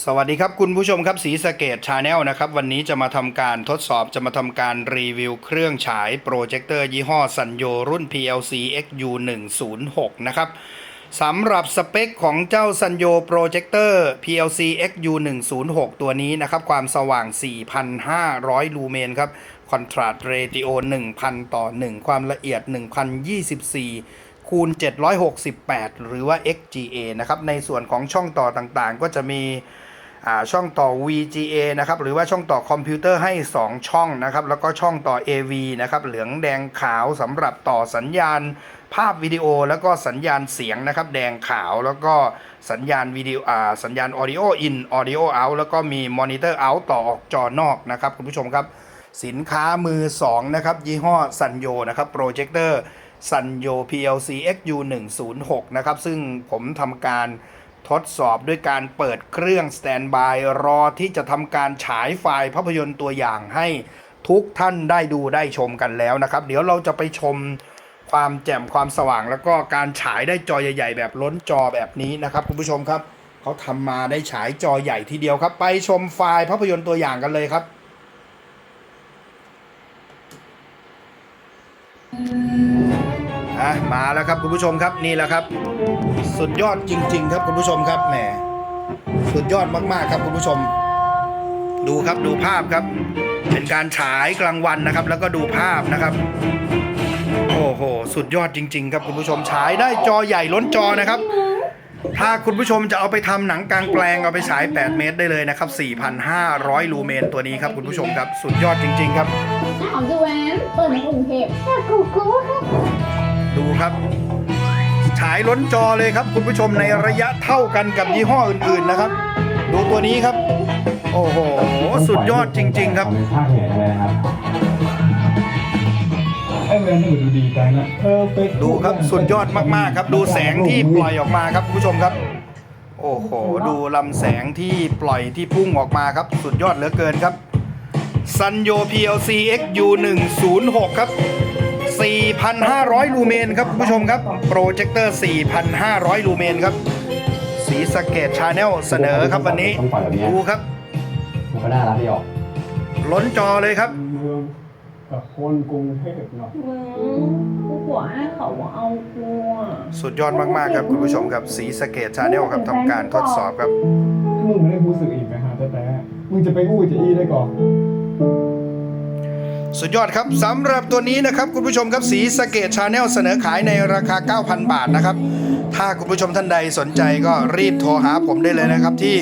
สวัสดีครับคุณผู้ชมครับสีสะเกตชาแนลนะครับ วันนี้จะมาทำการทดสอบจะมาทำการรีวิวเครื่องฉายโปรเจคเตอร์ยี่ห้อสัญโยรุ่น PLC XU 1 0 6 นะครับสำหรับสเปคของเจ้าสัญโยโปรเจคเตอร์ PLC XU 1 0 6 ตัวนี้นะครับ ความสว่าง 4,500 ลูเมนครับคอนทราสต์เรติโอ1,000 ต่อ 1 ความละเอียด 1,024คูณ 768 หรือว่า XGA นะครับ ในส่วนของช่องต่อต่างๆ ก็จะมี ช่องต่อ VGA นะครับหรือว่าช่องต่อคอมพิวเตอร์ให้ 2 ช่องนะครับแล้วก็ช่องต่อ AV นะครับเหลืองแดงขาวสำหรับต่อสัญญาณ ภาพวิดีโอแล้วก็สัญญาณเสียงนะครับแดงขาวแล้วก็สัญญาณวิดีโอสัญญาณ Audio In Audio Out แล้วก็มี Monitor Out ต่อออกจอนอกนะครับคุณผู้ชมครับสินค้ามือ 2 นะครับ ยี่ห้อซันโยนะครับโปรเจคเตอร์ซันโย PLC XU 1 0 6 นะครับ ซึ่งผมทำการ ทดสอบด้วยการเปิดเครื่องสแตนบายรอที่จะทำการฉายไฟล์ภาพยนตร์ตัวอย่างให้ทุกท่านได้ดูได้ชมกันแล้วนะครับ เดี๋ยวเราจะไปชมความแจ่มความสว่าง แล้วก็การฉายได้จอใหญ่ ๆ แบบล้นจอแบบนี้นะครับคุณผู้ชมครับเขาทำมาได้ฉายจอใหญ่ทีเดียวครับ ไปชมไฟล์ภาพยนตร์ตัวอย่างกันเลยครับ อะมาแล้วครับคุณผู้ชมครับนี่แหละครับ สุดยอดจริง ๆ ครับคุณผู้ชมครับแหมสุดยอดมากๆครับคุณผู้ชม ดูครับดูภาพครับ เป็นการฉายกลางวันนะครับ แล้วก็ดูภาพนะครับโอ้โหสุดยอดจริง ๆ ครับคุณผู้ชมฉายได้จอใหญ่ล้นจอนะครับ ถ้าคุณผู้ชมจะเอาไปทำหนังกลางแปลงเอาไปฉาย 8 เมตรได้เลยนะครับ 4,500 ลูเมนตัวนี้ครับคุณผู้ชมครับ สุดยอดจริง ๆ ครับถามดูแวนเปิดในกรุงเทพแต่กูกูค่ะดูครับฉายล้นจอเลยครับ คุณผู้ชมในระยะเท่ากันกับยี่ห้ออื่นๆนะครับ ดูตัวนี้ครับ โอ้โห สุดยอดจริง ๆ ครับเป็นภาคเหนือเลยนะครับ ไอ้เวนนี่ดูดีจังนะเออไปดูครับสุดยอดมากๆครับ ดูแสงที่ปล่อยออกมาครับคุณผู้ชมครับ โอ้โหดูลำแสงที่ปล่อยที่พุ่งออกมาครับ สุดยอดเหลือเกินครับซันโย PLC XU 106ครับ 4,500 ลูเมนครับคุณผู้ชมครับ โปรเจคเตอร์ 4,500 ลูเมนครับ สีสะเกตชาแนลเสนอครับวันนี้ ดูครับ มันก็น่ารักดีออก ล้นจอเลยครับเมือง กับคนกรุงเทพเนาะมึงกูกลัวให้เขาเอากูอะสุดยอดมากๆครับคุณผู้ชมครับสีสะเกตชาแนลครับทำการทดสอบครับถ้ามึงไม่ได้รู้สึกอีกไหมฮะแต่แต่มึงจะไปอู้จะอี้ได้ก่อนสุดยอดครับสำหรับตัวนี้นะครับคุณผู้ชมครับสีสะเกตชาแนลเสนอขายในราคา 9,000 บาทนะครับ ถ้าคุณผู้ชมท่านใดสนใจก็รีบโทรหาผมได้เลยนะครับที่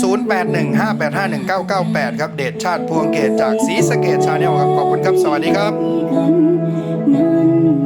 0815851998 ครับ เดชชาติพวงเกตจากสีสะเกตชาแนลครับ ขอบคุณครับ สวัสดีครับ